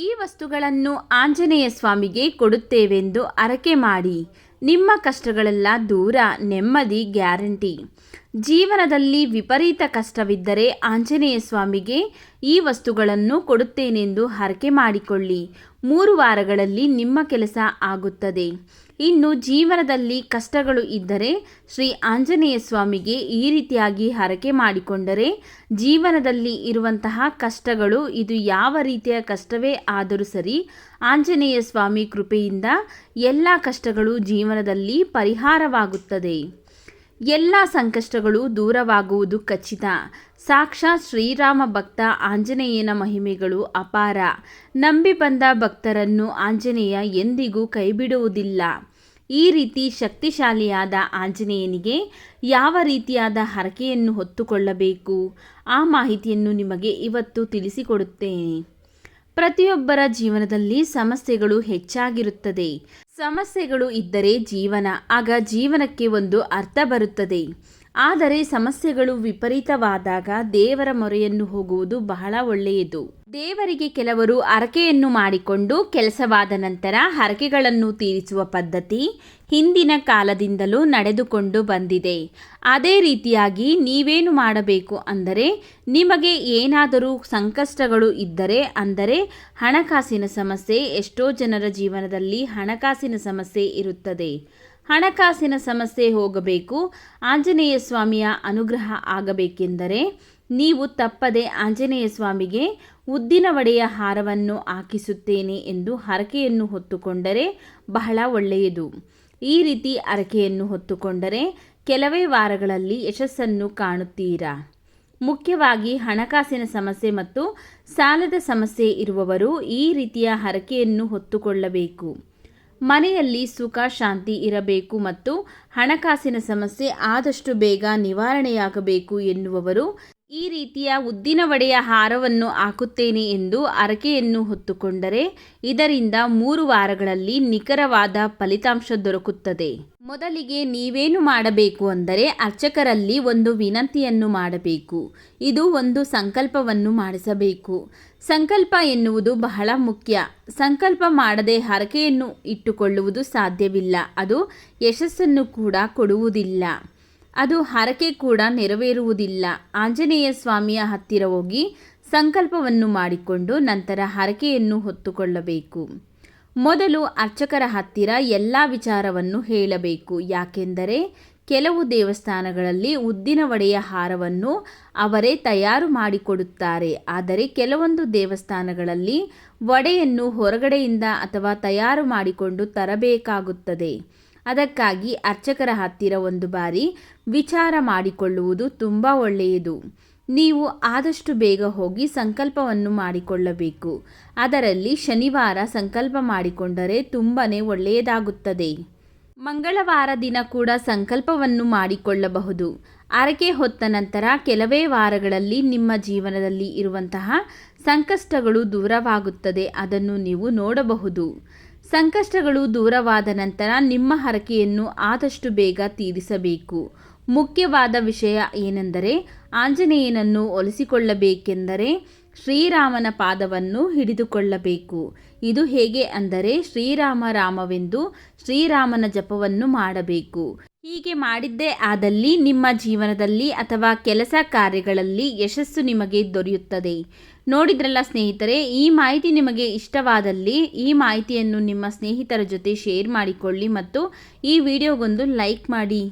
ಈ ವಸ್ತುಗಳನ್ನು ಆಂಜನೇಯ ಸ್ವಾಮಿಗೆ ಕೊಡುತ್ತೇವೆಂದು ಅರಕೆ ಮಾಡಿ. ನಿಮ್ಮ ಕಷ್ಟಗಳೆಲ್ಲ ದೂರ ನೆಮ್ಮದಿ ಗ್ಯಾರಂಟಿ. ಜೀವನದಲ್ಲಿ ವಿಪರೀತ ಕಷ್ಟವಿದ್ದರೆ ಆಂಜನೇಯ ಸ್ವಾಮಿಗೆ ಈ ವಸ್ತುಗಳನ್ನು ಕೊಡುತ್ತೇನೆಂದು ಹರಕೆ ಮಾಡಿಕೊಳ್ಳಿ. ಮೂರು ವಾರಗಳಲ್ಲಿ ನಿಮ್ಮ ಕೆಲಸ ಆಗುತ್ತದೆ. ಇನ್ನು ಜೀವನದಲ್ಲಿ ಕಷ್ಟಗಳು ಇದ್ದರೆ ಶ್ರೀ ಆಂಜನೇಯ ಸ್ವಾಮಿಗೆ ಈ ರೀತಿಯಾಗಿ ಹರಕೆ ಮಾಡಿಕೊಂಡರೆ ಜೀವನದಲ್ಲಿ ಇರುವಂತಹ ಕಷ್ಟಗಳು ಇದು ಯಾವ ರೀತಿಯ ಕಷ್ಟವೇ ಆದರೂ ಸರಿ ಆಂಜನೇಯ ಸ್ವಾಮಿ ಕೃಪೆಯಿಂದ ಎಲ್ಲ ಕಷ್ಟಗಳು ಜೀವನದಲ್ಲಿ ಪರಿಹಾರವಾಗುತ್ತದೆ. ಎಲ್ಲ ಸಂಕಷ್ಟಗಳು ದೂರವಾಗುವುದು ಖಚಿತ. ಸಾಕ್ಷಾತ್ ಶ್ರೀರಾಮ ಭಕ್ತ ಆಂಜನೇಯನ ಮಹಿಮೆಗಳು ಅಪಾರ. ನಂಬಿ ಬಂದ ಭಕ್ತರನ್ನು ಆಂಜನೇಯ ಎಂದಿಗೂ ಕೈಬಿಡುವುದಿಲ್ಲ. ಈ ರೀತಿ ಶಕ್ತಿಶಾಲಿಯಾದ ಆಂಜನೇಯನಿಗೆ ಯಾವ ರೀತಿಯಾದ ಹರಕೆಯನ್ನು ಹೊತ್ತುಕೊಳ್ಳಬೇಕು? ಆ ಮಾಹಿತಿಯನ್ನು ನಿಮಗೆ ಇವತ್ತು ತಿಳಿಸಿಕೊಡುತ್ತೇನೆ. ಪ್ರತಿಯೊಬ್ಬರ ಜೀವನದಲ್ಲಿ ಸಮಸ್ಯೆಗಳು ಹೆಚ್ಚಾಗಿರುತ್ತದೆ. ಸಮಸ್ಯೆಗಳು ಇದ್ದರೆ ಜೀವನ, ಆಗ ಜೀವನಕ್ಕೆ ಒಂದು ಅರ್ಥ ಬರುತ್ತದೆ. ಆದರೆ ಸಮಸ್ಯೆಗಳು ವಿಪರೀತವಾದಾಗ ದೇವರ ಮೊರೆಯನ್ನು ಹೋಗುವುದು ಬಹಳ ಒಳ್ಳೆಯದು. ದೇವರಿಗೆ ಕೆಲವರು ಹರಕೆಯನ್ನು ಮಾಡಿಕೊಂಡು ಕೆಲಸವಾದ ನಂತರ ಹರಕೆಗಳನ್ನು ತೀರಿಸುವ ಪದ್ಧತಿ ಹಿಂದಿನ ಕಾಲದಿಂದಲೂ ನಡೆದುಕೊಂಡು ಬಂದಿದೆ. ಅದೇ ರೀತಿಯಾಗಿ ನೀವೇನು ಮಾಡಬೇಕು ಅಂದರೆ ನಿಮಗೆ ಏನಾದರೂ ಸಂಕಷ್ಟಗಳು ಇದ್ದರೆ ಅಂದರೆ ಹಣಕಾಸಿನ ಸಮಸ್ಯೆ, ಎಷ್ಟೋ ಜನರ ಜೀವನದಲ್ಲಿ ಹಣಕಾಸಿನ ಸಮಸ್ಯೆ ಇರುತ್ತದೆ. ಹಣಕಾಸಿನ ಸಮಸ್ಯೆ ಹೋಗಬೇಕು. ಆಂಜನೇಯ ಸ್ವಾಮಿಯ ಅನುಗ್ರಹ ಆಗಬೇಕೆಂದರೆ ನೀವು ತಪ್ಪದೆ ಆಂಜನೇಯ ಸ್ವಾಮಿಗೆ ಉದ್ದಿನ ವಡೆಯ ಹಾರವನ್ನು ಹಾಕಿಸುತ್ತೇನೆ ಎಂದು ಹರಕೆಯನ್ನು ಹೊತ್ತುಕೊಂಡರೆ ಬಹಳ ಒಳ್ಳೆಯದು. ಈ ರೀತಿ ಹರಕೆಯನ್ನು ಹೊತ್ತುಕೊಂಡರೆ ಕೆಲವೇ ವಾರಗಳಲ್ಲಿ ಯಶಸ್ಸನ್ನು ಕಾಣುತ್ತೀರಾ? ಮುಖ್ಯವಾಗಿ ಹಣಕಾಸಿನ ಸಮಸ್ಯೆ ಮತ್ತು ಸಾಲದ ಸಮಸ್ಯೆ ಇರುವವರು ಈ ರೀತಿಯ ಹರಕೆಯನ್ನು ಹೊತ್ತುಕೊಳ್ಳಬೇಕು. ಮನೆಯಲ್ಲಿ ಸುಖ ಶಾಂತಿ ಇರಬೇಕು ಮತ್ತು ಹಣಕಾಸಿನ ಸಮಸ್ಯೆ ಆದಷ್ಟು ಬೇಗ ನಿವಾರಣೆಯಾಗಬೇಕು ಎನ್ನುವವರು ಈ ರೀತಿಯ ಉದ್ದಿನ ವಡೆಯ ಹಾರವನ್ನು ಹಾಕುತ್ತೇನೆ ಎಂದು ಅರಕೆಯನ್ನು ಹೊತ್ತುಕೊಂಡರೆ ಇದರಿಂದ ಮೂರು ವಾರಗಳಲ್ಲಿ ನಿಖರವಾದ ಫಲಿತಾಂಶ ದೊರಕುತ್ತದೆ. ಮೊದಲಿಗೆ ನೀವೇನು ಮಾಡಬೇಕು ಅಂದರೆ ಅರ್ಚಕರಲ್ಲಿ ಒಂದು ವಿನಂತಿಯನ್ನು ಮಾಡಬೇಕು. ಇದು ಒಂದು ಸಂಕಲ್ಪವನ್ನು ಮಾಡಿಸಬೇಕು. ಸಂಕಲ್ಪ ಎನ್ನುವುದು ಬಹಳ ಮುಖ್ಯ. ಸಂಕಲ್ಪ ಮಾಡದೆ ಹರಕೆಯನ್ನು ಇಟ್ಟುಕೊಳ್ಳುವುದು ಸಾಧ್ಯವಿಲ್ಲ. ಅದು ಯಶಸ್ಸನ್ನು ಕೂಡ ಕೊಡುವುದಿಲ್ಲ. ಅದು ಹರಕೆ ಕೂಡ ನೆರವೇರುವುದಿಲ್ಲ. ಆಂಜನೇಯ ಸ್ವಾಮಿಯ ಹತ್ತಿರ ಹೋಗಿ ಸಂಕಲ್ಪವನ್ನು ಮಾಡಿಕೊಂಡು ನಂತರ ಹರಕೆಯನ್ನು ಹೊತ್ತುಕೊಳ್ಳಬೇಕು. ಮೊದಲು ಅರ್ಚಕರ ಹತ್ತಿರ ಎಲ್ಲ ವಿಚಾರವನ್ನು ಹೇಳಬೇಕು. ಯಾಕೆಂದರೆ ಕೆಲವು ದೇವಸ್ಥಾನಗಳಲ್ಲಿ ಉದ್ದಿನ ವಡೆಯ ಹಾರವನ್ನು ಅವರೇ ತಯಾರು ಮಾಡಿಕೊಡುತ್ತಾರೆ. ಆದರೆ ಕೆಲವೊಂದು ದೇವಸ್ಥಾನಗಳಲ್ಲಿ ವಡೆಯನ್ನು ಹೊರಗಡೆಯಿಂದ ಅಥವಾ ತಯಾರು ಮಾಡಿಕೊಂಡು ತರಬೇಕಾಗುತ್ತದೆ. ಅದಕ್ಕಾಗಿ ಅರ್ಚಕರ ಹತ್ತಿರ ಒಂದು ಬಾರಿ ವಿಚಾರ ಮಾಡಿಕೊಳ್ಳುವುದು ತುಂಬ ಒಳ್ಳೆಯದು. ನೀವು ಆದಷ್ಟು ಬೇಗ ಹೋಗಿ ಸಂಕಲ್ಪವನ್ನು ಮಾಡಿಕೊಳ್ಳಬೇಕು. ಅದರಲ್ಲಿ ಶನಿವಾರ ಸಂಕಲ್ಪ ಮಾಡಿಕೊಂಡರೆ ತುಂಬಾ ಒಳ್ಳೆಯದಾಗುತ್ತದೆ. ಮಂಗಳವಾರ ದಿನ ಕೂಡ ಸಂಕಲ್ಪವನ್ನು ಮಾಡಿಕೊಳ್ಳಬಹುದು. ಆರಕೆ ಹೊತ್ತ ನಂತರ ಕೆಲವೇ ವಾರಗಳಲ್ಲಿ ನಿಮ್ಮ ಜೀವನದಲ್ಲಿ ಇರುವಂತಹ ಸಂಕಷ್ಟಗಳು ದೂರವಾಗುತ್ತದೆ. ಅದನ್ನು ನೀವು ನೋಡಬಹುದು. ಸಂಕಷ್ಟಗಳು ದೂರವಾದ ನಂತರ ನಿಮ್ಮ ಹರಕೆಯನ್ನು ಆದಷ್ಟು ಬೇಗ ತೀರಿಸಬೇಕು. ಮುಖ್ಯವಾದ ವಿಷಯ ಏನೆಂದರೆ ಆಂಜನೇಯನನ್ನು ಒಲಿಸಿಕೊಳ್ಳಬೇಕೆಂದರೆ ಶ್ರೀರಾಮನ ಪಾದವನ್ನು ಹಿಡಿದುಕೊಳ್ಳಬೇಕು. ಇದು ಹೇಗೆ ಅಂದರೆ ಶ್ರೀರಾಮ ರಾಮವೆಂದು ಶ್ರೀರಾಮನ ಜಪವನ್ನು ಮಾಡಬೇಕು. ಹೀಗೆ ಮಾಡಿದ್ದೇ ಆದಲ್ಲಿ ನಿಮ್ಮ ಜೀವನದಲ್ಲಿ ಅಥವಾ ಕೆಲಸ ಕಾರ್ಯಗಳಲ್ಲಿ ಯಶಸ್ಸು ನಿಮಗೆ ದೊರೆಯುತ್ತದೆ. ನೋಡಿದ್ರಲ್ಲ ಸ್ನೇಹಿತರೆ, ಈ ಮಾಹಿತಿ ನಿಮಗೆ ಇಷ್ಟವಾದಲ್ಲಿ ಈ ಮಾಹಿತಿಯನ್ನು ನಿಮ್ಮ ಸ್ನೇಹಿತರ ಜೊತೆ ಶೇರ್ ಮಾಡಿಕೊಳ್ಳಿ ಮತ್ತು ಈ ವಿಡಿಯೋಗೊಂದು ಲೈಕ್ ಮಾಡಿ.